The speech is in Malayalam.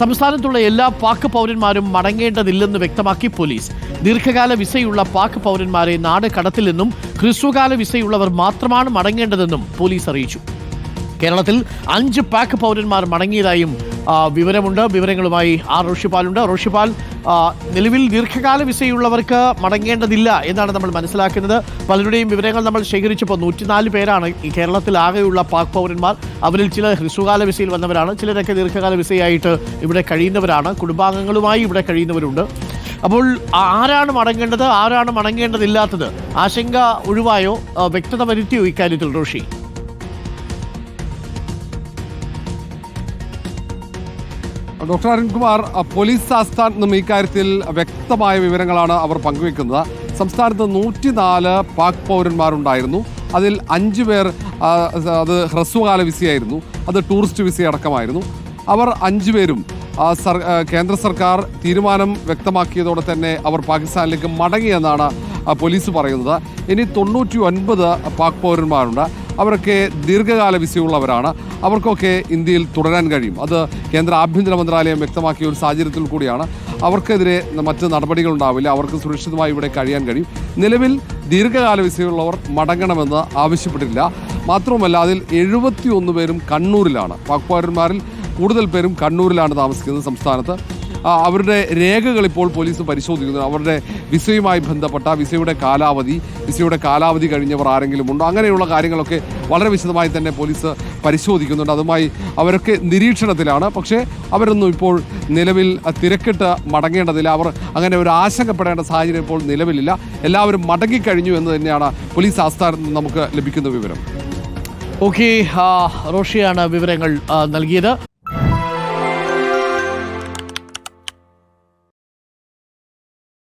സംസ്ഥാനത്തുള്ള എല്ലാ പാക് പൗരന്മാരും മടങ്ങേണ്ടതില്ലെന്ന് വ്യക്തമാക്കി പോലീസ്. ദീർഘകാല വിസയുള്ള പാക് പൗരന്മാരെ നാട് കടത്തില്ലെന്നും ഹ്രസ്വകാല വിസയുള്ളവർ മാത്രമാണ് മടങ്ങേണ്ടതെന്നും പോലീസ് അറിയിച്ചു. കേരളത്തിൽ അഞ്ച് പാക്ക് പൗരന്മാർ മടങ്ങിയതായും വിവരമുണ്ട്. വിവരങ്ങളുമായി ആർ റോഷിപ്പാലുണ്ട് റോഷിപ്പാൽ നിലവിൽ ദീർഘകാല വിസയുള്ളവർക്ക് മടങ്ങേണ്ടതില്ല എന്നാണ് നമ്മൾ മനസ്സിലാക്കുന്നത്. പലരുടെയും വിവരങ്ങൾ നമ്മൾ ശേഖരിച്ചപ്പോൾ നൂറ്റിനാല് പേരാണ് ഈ കേരളത്തിൽ ആകെയുള്ള പാക് പൗരന്മാർ. അവരിൽ ചില ഹ്രസ്വകാല വിസയിൽ വന്നവരാണ് ചിലരൊക്കെ ദീർഘകാല വിസയായിട്ട് ഇവിടെ കഴിയുന്നവരാണ് കുടുംബാംഗങ്ങളുമായി ഇവിടെ കഴിയുന്നവരുണ്ട്. അപ്പോൾ ആരാണ് മടങ്ങേണ്ടത്? ആരാണ് മടങ്ങേണ്ടതില്ലാത്തത്? ആശങ്ക ഒഴിവായോ? വ്യക്തത വരുത്തിയോ ഇക്കാര്യത്തിൽ റോഷി ഡോക്ടർ അരുൺകുമാർ പോലീസ് ആസ്ഥാനത്ത് നിന്നും ഇക്കാര്യത്തിൽ വ്യക്തമായ വിവരങ്ങളാണ് അവർ പങ്കുവെക്കുന്നത് സംസ്ഥാനത്ത് നൂറ്റിനാല് പാക് പൗരന്മാരുണ്ടായിരുന്നു. അതിൽ അഞ്ചു പേർ അത് ഹ്രസ്വകാല വിസയായിരുന്നു. അത് ടൂറിസ്റ്റ് വിസ അടക്കമായിരുന്നു അവർ അഞ്ചു പേരും സർ കേന്ദ്ര സർക്കാർ തീരുമാനം വ്യക്തമാക്കിയതോടെ തന്നെ അവർ പാകിസ്ഥാനിലേക്ക് മടങ്ങിയെന്നാണ് പോലീസ് പറയുന്നത്. ഇനി തൊണ്ണൂറ്റി ഒൻപത് പാക് പൗരന്മാരുണ്ട്. അവരൊക്കെ ദീർഘകാല വിസയുള്ളവരാണ്. അവർക്കൊക്കെ ഇന്ത്യയിൽ തുടരാൻ കഴിയും. അത് കേന്ദ്ര ആഭ്യന്തര മന്ത്രാലയം വ്യക്തമാക്കിയ ഒരു സാഹചര്യത്തിൽ കൂടിയാണ്. അവർക്കെതിരെ മറ്റ് നടപടികൾ ഉണ്ടാവില്ല അവർക്ക് സുരക്ഷിതമായി ഇവിടെ കഴിയാൻ കഴിയും. നിലവിൽ ദീർഘകാല വിസയുള്ളവർ മടങ്ങണമെന്ന് ആവശ്യപ്പെട്ടില്ല മാത്രവുമല്ല അതിൽ എഴുപത്തി ഒന്ന് പേരും കണ്ണൂരിലാണ്. വാക്പൗരന്മാരിൽ കൂടുതൽ പേരും കണ്ണൂരിലാണ് താമസിക്കുന്നത് സംസ്ഥാനത്ത്. അവരുടെ രേഖകൾ ഇപ്പോൾ പോലീസ് പരിശോധിക്കുന്നു. അവരുടെ വിസയുമായി ബന്ധപ്പെട്ട വിസയുടെ കാലാവധി വിസയുടെ കാലാവധി കഴിഞ്ഞവർ ആരെങ്കിലും ഉണ്ടോ? അങ്ങനെയുള്ള കാര്യങ്ങളൊക്കെ വളരെ വിശദമായി തന്നെ പോലീസ് പരിശോധിക്കുന്നുണ്ട്. അതുമായി അവരൊക്കെ നിരീക്ഷണത്തിലാണ്. പക്ഷേ അവരൊന്നും ഇപ്പോൾ നിലവിൽ തിരക്കിട്ട് മടങ്ങേണ്ടതില്ല. അവർ അങ്ങനെ ഒരു ആശങ്കപ്പെടേണ്ട സാഹചര്യം ഇപ്പോൾ നിലവിലില്ല. എല്ലാവരും മടങ്ങിക്കഴിഞ്ഞു എന്ന് തന്നെയാണ് പോലീസ് ആസ്ഥാനത്ത് നിന്ന് നമുക്ക് ലഭിക്കുന്ന വിവരം. ഓക്കെ റോഷിയാണ് വിവരങ്ങൾ നൽകിയത്.